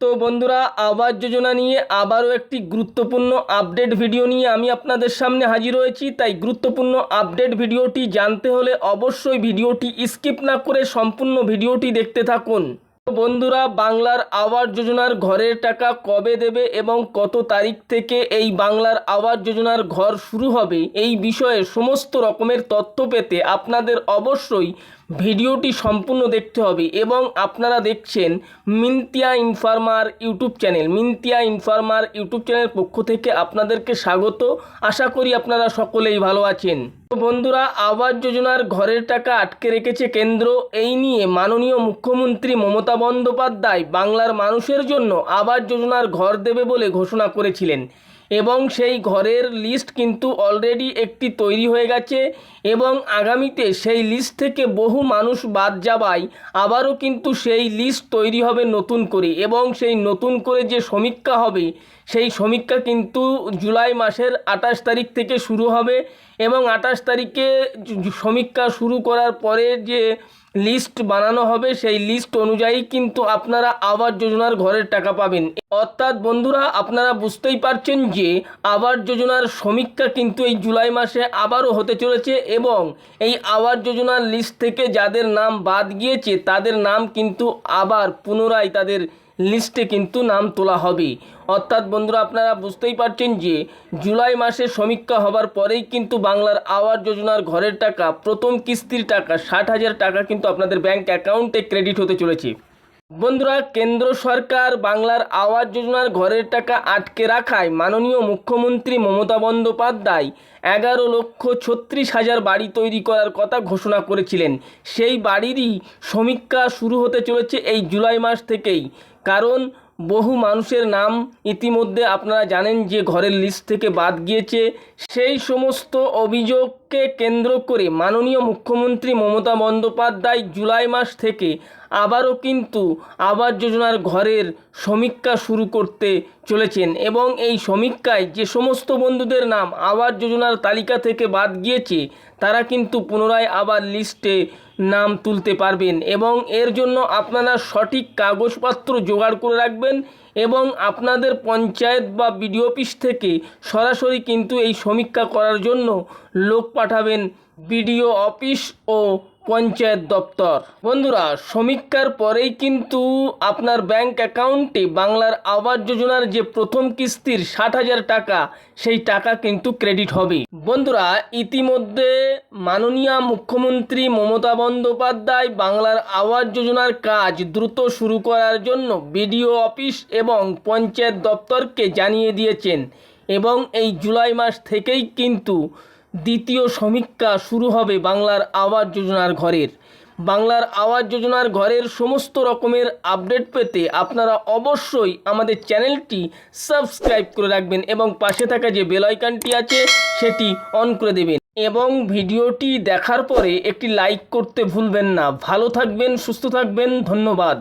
তো বন্ধুরা, আবাস যোজনা নিয়ে আবারও একটি গুরুত্বপূর্ণ আপডেট ভিডিও নিয়ে আমি আপনাদের সামনে হাজির হয়েছি। তাই গুরুত্বপূর্ণ আপডেট ভিডিওটি জানতে হলে অবশ্যই ভিডিওটি স্কিপ না করে সম্পূর্ণ ভিডিওটি দেখতে থাকুন। বন্ধুরা, বাংলার আবাস যোজনার ঘরের টাকা কবে দেবে এবং কত তারিখ থেকে এই বাংলার আবাস যোজনার ঘর শুরু হবে এই বিষয়ে সমস্ত রকমের তথ্য পেতে আপনাদের অবশ্যই ভিডিওটি সম্পূর্ণ দেখতে হবে এবং আপনারা দেখছেন Mintia informer YouTube channel. Mintia informer YouTube চ্যানেলের পক্ষ থেকে আপনাদেরকে স্বাগত। আশা করি আপনারা সকলেই ভালো আছেন। তো বন্ধুরা, আবাস যোজনার ঘরের টাকা আটকে রেখেছে কেন্দ্র। এই নিয়ে মাননীয় মুখ্যমন্ত্রী মমতা বন্দ্যোপাধ্যায় বাংলার মানুষের জন্য আবাস যোজনার ঘর দেবে বলে ঘোষণা করেছিলেন। এবং সেই ঘরের লিস্ট কিন্তু অলরেডি একটি তৈরি হয়ে গেছে এবং আগামীতে সেই লিস্ট থেকে বহু মানুষ বাদ যাবায় আবারও কিন্তু সেই লিস্ট তৈরি হবে নতুন করে এবং সেই নতুন করে যে সমীক্ষা হবে, সেই সমীক্ষা কিন্তু জুলাই মাসের আঠাশ তারিখ থেকে শুরু হবে এবং আঠাশ তারিখে সমীক্ষা শুরু করার পরে যে লিস্ট বানানো হবে, সেই লিস্ট অনুযায়ী কিন্তু আপনারা আবাস যোজনার ঘরের টাকা পাবেন। অর্থাৎ বন্ধুরা, আপনারা বুঝতেই পারছেন যে আবাস যোজনার সমীক্ষা কিন্তু এই জুলাই মাসে আবারও হতে চলেছে এবং এই আবাস যোজনার লিস্ট থেকে যাদের নাম বাদ গিয়েছে, তাদের নাম কিন্তু আবার পুনরায় তাদের লিস্টে কিন্তু নাম তোলা হবে। অর্থাৎ বন্ধুরা, আপনারা বুঝতেই পারছেন যে জুলাই মাসে সমীক্ষা হবার পরেই কিন্তু বাংলার আবাস যোজনার ঘরের টাকা, প্রথম কিস্তির টাকা, ষাট হাজার টাকা কিন্তু আপনাদের ব্যাংক অ্যাকাউন্টে ক্রেডিট হতে চলেছে। বন্ধুরা, কেন্দ্র সরকার বাংলার আবাস যোজনার ঘরের টাকা আটকে রাখায় মাননীয় মুখ্যমন্ত্রী মমতা বন্দ্যোপাধ্যায় এগারো লক্ষ ছত্রিশ হাজার বাড়ি তৈরি করার কথা ঘোষণা করেছিলেন। সেই বাড়িরই সমীক্ষা শুরু হতে চলেছে এই জুলাই মাস থেকেই। কারণ বহু মানুষের নাম ইতিমধ্যে আপনারা জানেন যে ঘরের লিস্ট থেকে বাদ গিয়েছে। সেই সমস্ত অভিযোগকে কেন্দ্র করে মাননীয় মুখ্যমন্ত্রী মমতা বন্দ্যোপাধ্যায় জুলাই মাস থেকে আবারও কিন্তু আবাস যোজনার ঘরের সমীক্ষা শুরু করতে চলেছেন এবং এই সমীক্ষায় যে সমস্ত বন্ধুদের নাম আবাস যোজনার তালিকা থেকে বাদ গিয়েছে, তারা কিন্তু পুনরায় আবার লিস্টে নাম তুলতে পারবেন এবং এর জন্য আপনারা সঠিক কাগজপত্র জোগাড় করে রাখবেন। এবং আপনাদের পঞ্চায়েত বা বিডিও অফিস থেকে সরাসরি কিন্তু এই সমীক্ষা করার জন্য লোক পাঠাবেন বিডিও অফিস ও পঞ্চায়েত দপ্তর। বন্ধুরা, সমীক্ষার পরেই কিন্তু আপনার ব্যাংক অ্যাকাউন্টে বাংলার আবাস যোজনার যে প্রথম কিস্তির ষাট হাজার টাকা, সেই টাকা কিন্তু ক্রেডিট হবে। বন্ধুরা, ইতিমধ্যে মাননীয় মুখ্যমন্ত্রী মমতা বন্দ্যোপাধ্যায় বাংলার আবাস যোজনার কাজ দ্রুত শুরু করার জন্য বিডিও অফিস এবং পঞ্চায়েত দপ্তরকে জানিয়ে দিয়েছেন এবং এই জুলাই মাস থেকেই কিন্তু দ্বিতীয় সমীক্ষা শুরু হবে বাংলার আবাস যোজনার ঘরের। বাংলার আওয়াজ যোজনার ঘরের সমস্ত রকমের আপডেট পেতে আপনারা অবশ্যই আমাদের চ্যানেলটি সাবস্ক্রাইব করে রাখবেন এবং পাশে থাকা যে বেল আইকনটি আছে সেটি অন করে দেবেন এবং ভিডিওটি দেখার পরে একটি লাইক করতে ভুলবেন না। ভালো থাকবেন, সুস্থ থাকবেন, ধন্যবাদ।